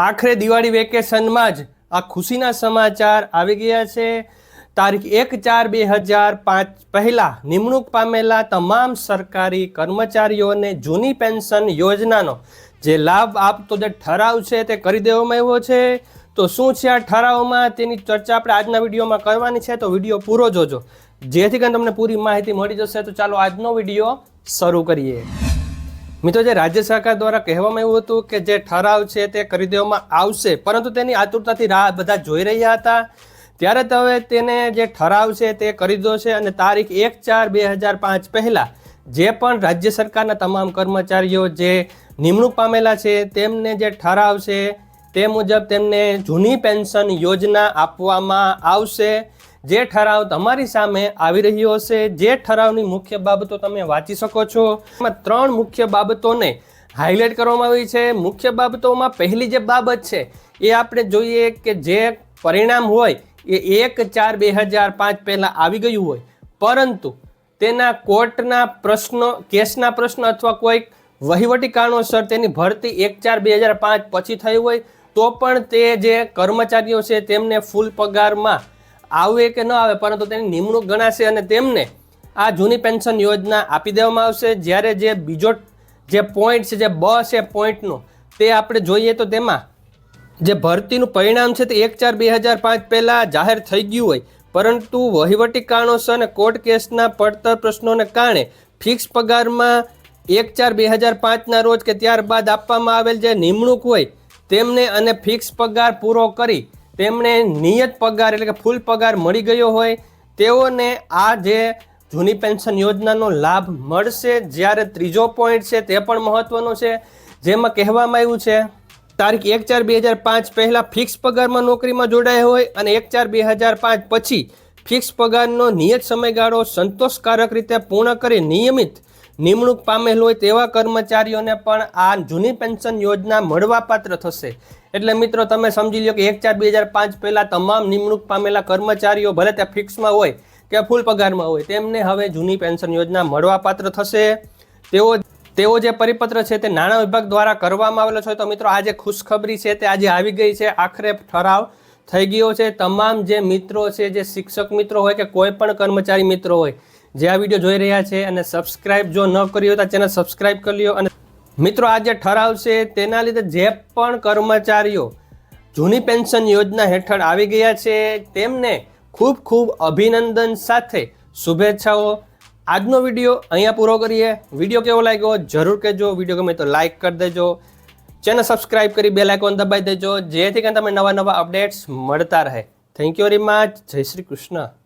આખરે દિવાળી વેકેશનમાં જ આ ખુશીના સમાચાર આવી ગયા છે. તારીખ એક ચાર બે હજાર પાંચ પહેલાં નિમણૂક પામેલા તમામ સરકારી કર્મચારીઓને જૂની પેન્શન યોજનાનો જે લાભ આપતો જે ઠરાવ છે તે કરી દેવામાં આવ્યો છે. તો શું છે આ ઠરાવમાં? તેની ચર્ચા આપણે આજના વિડીયોમાં કરવાની છે. તો વીડિયો પૂરો જોજો. જેથી કરીને તમને પૂરી માહિતી મળી જશે. તો ચાલો આજનો વીડિયો શરૂ કરીએ. મિત્રો, જે રાજ્ય સરકાર દ્વારા કહેવામાં આવ્યું હતું કે જે ઠરાવ છે તે કરી દેવામાં આવશે, પરંતુ તેની આતુરતાથી રાહ બધા જોઈ રહ્યા હતા. ત્યારે હવે તેને જે ઠરાવ છે તે કરી દો છે અને તારીખ એક ચાર બે હજાર પાંચ પહેલાં જે પણ રાજ્ય સરકારના તમામ કર્મચારીઓ જે નિમણૂક પામેલા છે, તેમને જે ઠરાવ છે તે મુજબ તેમને જૂની પેન્શન યોજના આપવામાં આવશે. જે ઠરાવ તમારી સામે આવી રહ્યો હશે, જે ઠરાવની મુખ્ય બાબતો તમે વાંચી શકો છો. એમાં ત્રણ મુખ્ય બાબતોને હાઇલાઇટ કરવામાં આવી છે. મુખ્ય બાબતોમાં પહેલી જે બાબત છે, એ આપણે જોઈએ કે જે પરિણામ હોય, એ એક ચાર બે હજાર પાંચ પહેલાં આવી ગયું હોય. પરંતુ તેના કોર્ટના પ્રશ્નો, કેસના પ્રશ્નો અથવા કોઈક વહીવટી કારણોસર તેની ભરતી એક ચાર બે હજાર પાંચ પછી થઈ હોય, તો પણ તે જે કર્મચારીઓ છે, તેમને ફૂલ પગારમાં આવે કે ન આવે, પરંતુ તેની નિમણૂક ગણાશે અને તેમને આ જૂની પેન્શન યોજના આપી દેવામાં આવશે. જ્યારે જે બીજો જે પોઈન્ટ છે, જે બ છે પોઈન્ટનો તે આપણે જોઈએ તો તેમાં જે ભરતીનું પરિણામ છે તે એક ચાર બે હજાર પાંચ પહેલાં જાહેર થઈ ગયું હોય. પરંતુ વહીવટી કારણોસર અને કોર્ટ કેસના પડતર પ્રશ્નોને કારણે ફિક્સ પગારમાં એક ચાર બે હજાર પાંચના રોજ કે ત્યારબાદ આપવામાં આવેલ જે નિમણૂક હોય, તેમને અને ફિક્સ પગાર પૂરો કરી તેમને નિયત પગાર એટલે કે ફૂલ પગાર મળી ગયો હોય, તેઓને આ જે જૂની પેન્શન યોજનાનો લાભ મળશે. જ્યારે ત્રીજો પોઈન્ટ છે તે પણ મહત્વનો છે. જેમાં કહેવામાં આવ્યું છે, તારીખ એક ચાર બે હજાર પાંચ પહેલાં ફિક્સ પગારમાં નોકરીમાં જોડાયા હોય અને એક ચાર બે હજાર પાંચ પછી ફિક્સ પગારનો નિયત સમયગાળો સંતોષકારક રીતે પૂર્ણ કરી નિયમિત નિમણૂક પામેલ હોય તેવા કર્મચારીઓને પણ આ જૂની પેન્શન યોજના મળવાપાત્ર થશે. એટલે મિત્રો, તમે સમજી લો કે એક ચાર બે હજાર પાંચ પહેલાં તમામ નિમણૂક પામેલા કર્મચારીઓ ભલે ત્યાં ફિક્સમાં હોય કે ફૂલ પગારમાં હોય, તેમને હવે જૂની પેન્શન યોજના મળવાપાત્ર થશે. તેઓ તેઓ જે પરિપત્ર છે તે નાણાં વિભાગ દ્વારા કરવામાં આવેલો છે. તો મિત્રો, આ જે ખુશખબરી છે તે આજે આવી ગઈ છે. આખરે ઠરાવ થઈ ગયો છે. તમામ જે મિત્રો છે, જે શિક્ષક મિત્રો હોય કે કોઈ પણ કર્મચારી મિત્રો હોય જે આ વીડિયો જોઈ રહ્યા છે અને સબસ્ક્રાઇબ જો ન કર્યો તો ચેનલ સબસ્ક્રાઇબ કરી લો અને મિત્રો, આ જે ઠરાવ છે તેના લીધે જે પણ કર્મચારીઓ જૂની પેન્શન યોજના હેઠળ આવી ગયા છે, તેમને ખૂબ ખૂબ અભિનંદન સાથે શુભેચ્છાઓ. આજનો વીડિયો અહીંયા પૂરો કરીએ. વીડિયો કેવો લાગ્યો? જરૂર કહેજો. વીડિયો ગમે તો લાઇક કરી દેજો. ચેનલ સબસ્ક્રાઇબ કરી બે લાઇકોન દબાઈ દેજો. જેથી કરીને તમને નવા નવા અપડેટ્સ મળતા રહે. થેન્ક યુ વેરી મચ જય શ્રી કૃષ્ણ.